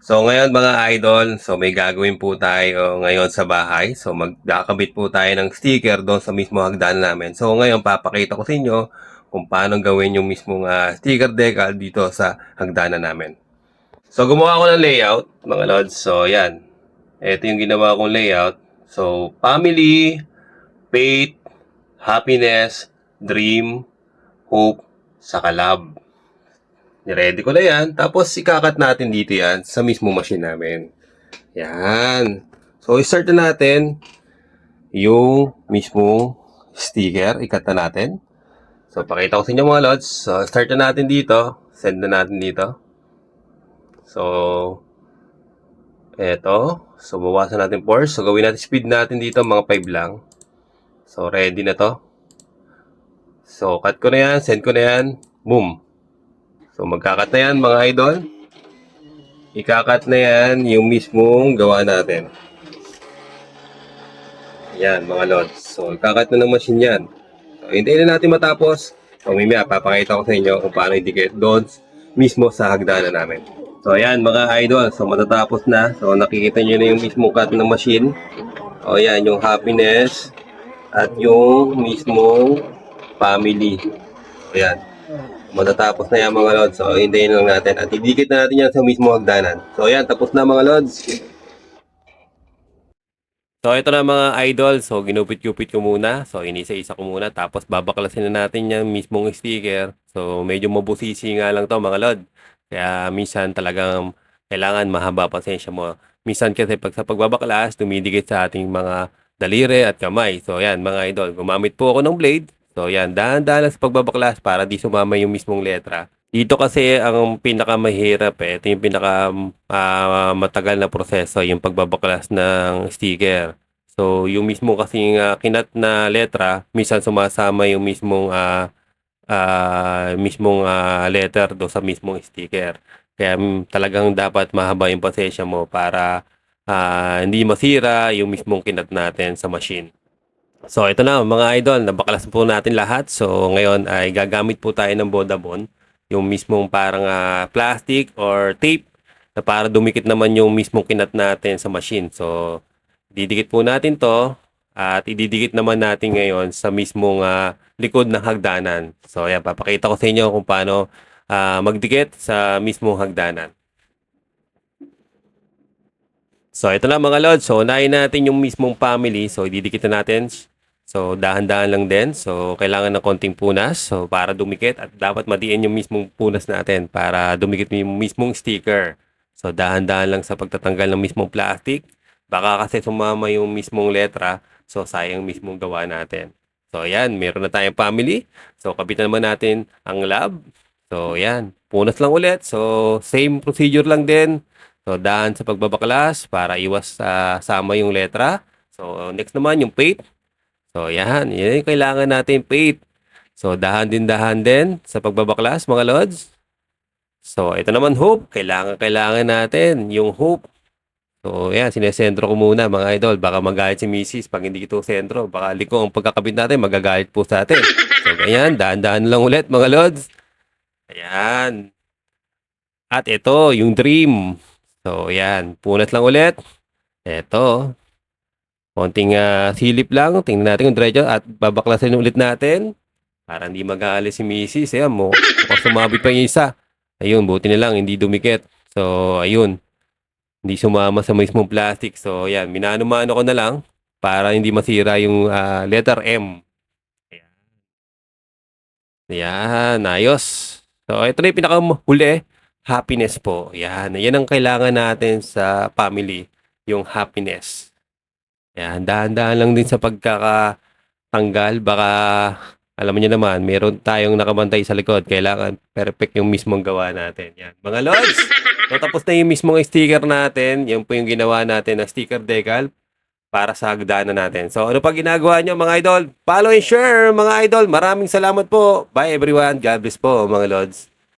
So ngayon mga idol, so may gagawin po tayo ngayon sa bahay. So magkakabit po tayo ng sticker doon sa mismo hagdan namin. So ngayon papakita ko sa inyo kung paano gawin yung mismong ah, sticker decal dito sa hagdanan namin. So gumawa ko ng layout mga lods. So yan. Ito yung ginawa kong layout. So family, faith, happiness, dream, hope, saka love. Ready ko na yan. Tapos ikakat natin dito yan sa mismo machine namin. Yan. So, start na natin yung mismong sticker. Ikat na natin. So, pakita ko sa inyo mga lods. So, start na natin dito. Send na natin dito. So, eto. So, bawasan natin force. So, gawin natin speed natin dito. Mga 5 lang. So, ready na to. So, cut ko na yan. Send ko na yan. Boom. So, magkakat na yan mga idol. Ikakat na yan yung mismong gawa natin. Yan mga lods. So, ikakat na ng machine yan. So, hintayin na natin matapos. So, mimaya, papakita ko sa inyo kung paano i-dikit doon mismo sa hagdanan namin. So, ayan mga idol. So, matatapos na. So, nakikita nyo na yung mismong cut ng machine. O, yan, yung happiness at yung mismong family. Ayan. Matatapos na yan mga lods. So, hintayin lang natin. At idikit na natin yan sa mismo hagdanan. So, ayan. Tapos na mga lods. So, ito na mga idol. So, ginupit-gupit ko muna. So, inisa-isa ko muna. Tapos, babaklasin na natin yung mismong sticker. So, medyo mabusisi nga lang to mga lod. Kaya, minsan talagang kailangan mahaba pasensya mo. Minsan kasi pag sa pagbabaklas, dumidikit sa ating mga daliri at kamay. So, ayan mga idol. Gumamit po ako ng blade. So, yan. Dahan-dahan sa pagbabaklas para di sumama yung mismong letra. Dito kasi ang pinakamahirap eh. Ito yung pinaka ah, matagal na proseso, yung pagbabaklas ng sticker. So, yung mismo kasing ah, kinat na letra, minsan sumasama yung mismong ah, ah, mismong ah, letter do sa mismong sticker. Kaya mm, talagang dapat mahaba yung pasensya mo para ah, hindi masira yung mismong kinat natin sa machine. So, ito na mga idol, nabaklas po natin lahat. So, ngayon ay gagamit po tayo ng Vodabon, yung mismong parang ah, plastic or tape na para dumikit naman yung mismong kinat natin sa machine. So, didikit po natin to at ididikit naman natin ngayon sa mismong ah, likod ng hagdanan. So, ayan, papakita ko sa inyo kung paano ah, magdikit sa mismong hagdanan. So, ito na mga lods. So, unahin natin yung mismong family. So, ididikit na natin. So, dahan-dahan lang din. So, kailangan ng konting punas. So, para dumikit. At dapat madiin yung mismong punas natin para dumikit yung mismong sticker. So, dahan-dahan lang sa pagtatanggal ng mismong plastic. Baka kasi sumama yung mismong letra. So, sayang mismong gawa natin. So, ayan. Meron na tayong family. So, kapitan naman natin ang lab. So, ayan. Punas lang ulit. So, same procedure lang din. So, dahan sa pagbabaklas para iwas sa sama yung letra. So, next naman yung paint. So, yan. Yan yung kailangan natin paint. So, dahan din dahan din sa pagbabaklas, mga lods. So, ito naman hoop. Kailangan, kailangan natin yung hoop. So, yan. Sinesentro ko muna, mga idol. Baka magalit si Mrs. pag hindi ito sentro. Baka liko ang pagkakabit natin, magagalit po sa atin. So, ganyan. Dahan-dahan lang ulit, mga lods. Ayan. At ito, yung dream. So, yan. Punat lang ulit. Ito. Konting ah, silip lang. Tingnan natin kung diretso. At babaklasin ulit natin. Para hindi mag-aalis si Mrs. Ayan mo. Mukhang sumabit pa yung isa. Ayun, buti na lang. Hindi dumikit. So, ayun. Hindi sumama sa mismong plastic. So, yan. Minano-mano ko na lang. Para hindi masira yung ah, letter M. Ayan. Ayan. Ayos. So, ito na yung pinakahuli happiness po. Yan. Yan ang kailangan natin sa family, yung happiness. Yan. Dahan-dahan lang din sa pagkakatanggal. Baka, alam niyo naman, meron tayong nakabantay sa likod. Kailangan perfect yung mismong gawa natin. Yan. Mga lods, so tapos na yung mismong sticker natin. Yan po yung ginawa natin na sticker decal para sa hagdanan natin. So, ano pa ginagawa nyo mga idol? Follow and share mga idol. Maraming salamat po. Bye everyone. God bless po mga lods.